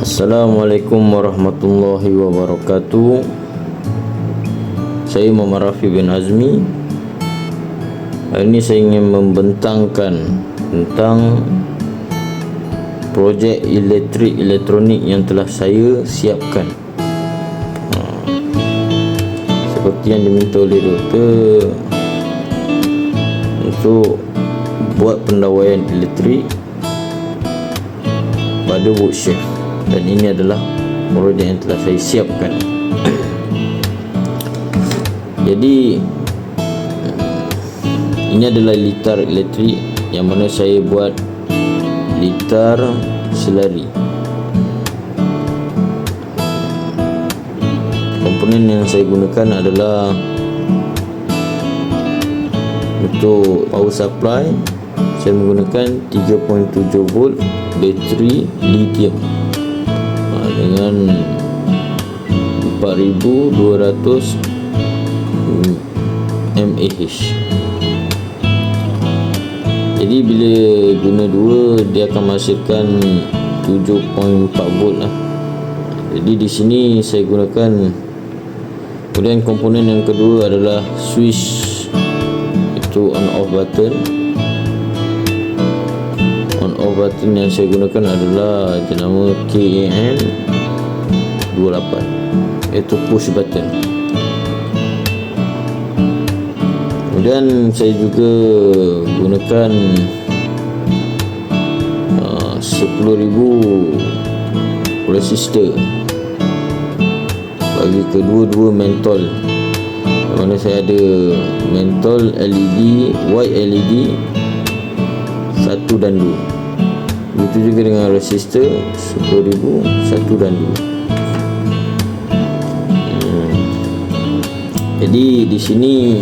Assalamualaikum warahmatullahi wabarakatuh. Saya Muhammad Rafi bin Azmi. Hari ini saya ingin membentangkan Tentang Projek elektrik elektronik yang telah saya siapkan. Seperti yang diminta oleh doktor Untuk Buat pendawaian elektrik pada workshop dan ini adalah projek yang telah saya siapkan. Jadi ini adalah litar elektrik yang mana saya buat litar selari. Komponen yang saya gunakan adalah untuk power supply saya menggunakan 3.7 volt bateri lithium dengan 4200 mAh. Jadi bila guna dua dia akan menghasilkan 7.4 volt lah. Jadi di sini saya gunakan kemudian komponen yang kedua adalah switch. Itu on off button. On off button yang saya gunakan adalah jenama KAN 28 iaitu push button. Kemudian saya juga gunakan uh, 10,000 resistor bagi kedua-dua mentol. Di mana saya ada mentol LED white LED 1 dan 2 begitu juga dengan resistor 10,000 1 dan 2 jadi di sini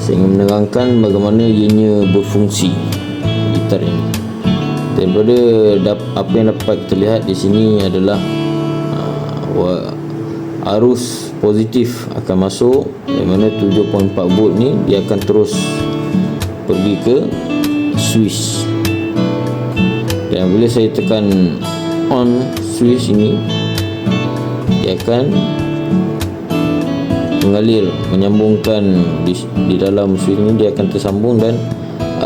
saya ingin menerangkan bagaimana ianya berfungsi gitar ini. Daripada apa yang dapat terlihat di sini adalah uh, arus positif akan masuk di mana 7.4 volt ni dia akan terus pergi ke switch dan bila saya tekan on switch ini dia akan mengalir menyambungkan di, di dalam switch ini dia akan tersambung dan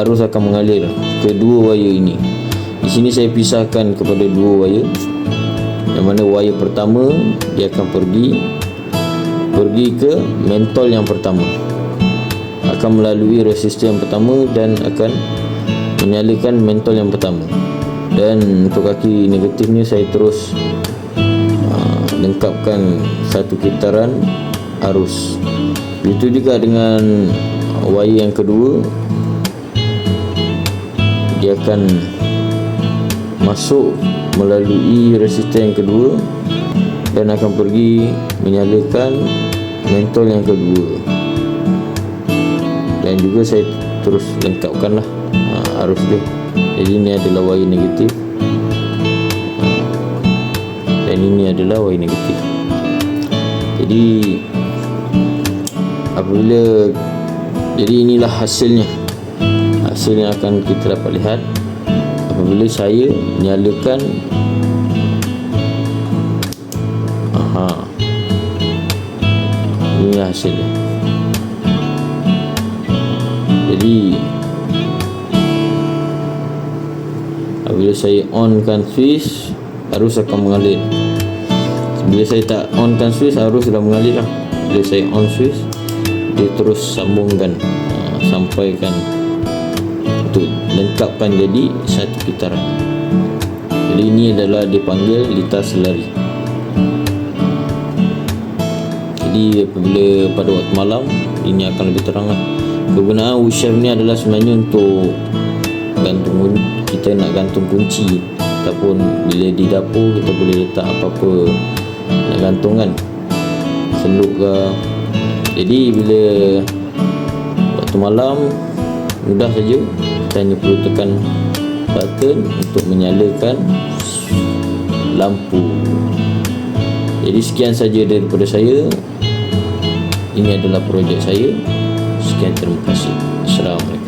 arus akan mengalir ke dua wire ini. Di sini saya pisahkan kepada dua wire yang mana wire pertama dia akan pergi pergi ke mentol yang pertama. Akan melalui resistor yang pertama dan akan menyalakan mentol yang pertama. Dan untuk kaki negatifnya saya terus uh, lengkapkan satu kitaran arus. Begitu juga dengan wire yang kedua. Dia akan masuk melalui resistor yang kedua Dan akan pergi menyalakan mentol yang kedua. Dan juga saya terus lengkapkan lah ha, arus dia. Jadi ini adalah wire negatif. Dan ini adalah wire negatif. Jadi apabila jadi inilah hasilnya. Hasilnya akan kita dapat lihat. Apabila saya nyalakan aha ini hasilnya. Jadi apabila saya onkan switch arus akan mengalir. Bila saya tak onkan switch arus sudah mengalir lah. Bila saya on switch dia terus sambungkan uh, sampaikan. Untuk lengkapkan jadi satu kitaran jadi ini adalah dipanggil litar selari. Jadi apabila pada waktu malam ini akan lebih terang lah. kegunaan wishaf ni adalah sebenarnya untuk gantung kita nak gantung kunci ataupun bila di dapur kita boleh letak apa-apa nak gantung kan. Seluk ke jadi bila waktu malam mudah saja kita hanya perlu tekan button untuk menyalakan lampu. Jadi sekian saja daripada saya. Ini adalah projek saya. Sekian terima kasih. Assalamualaikum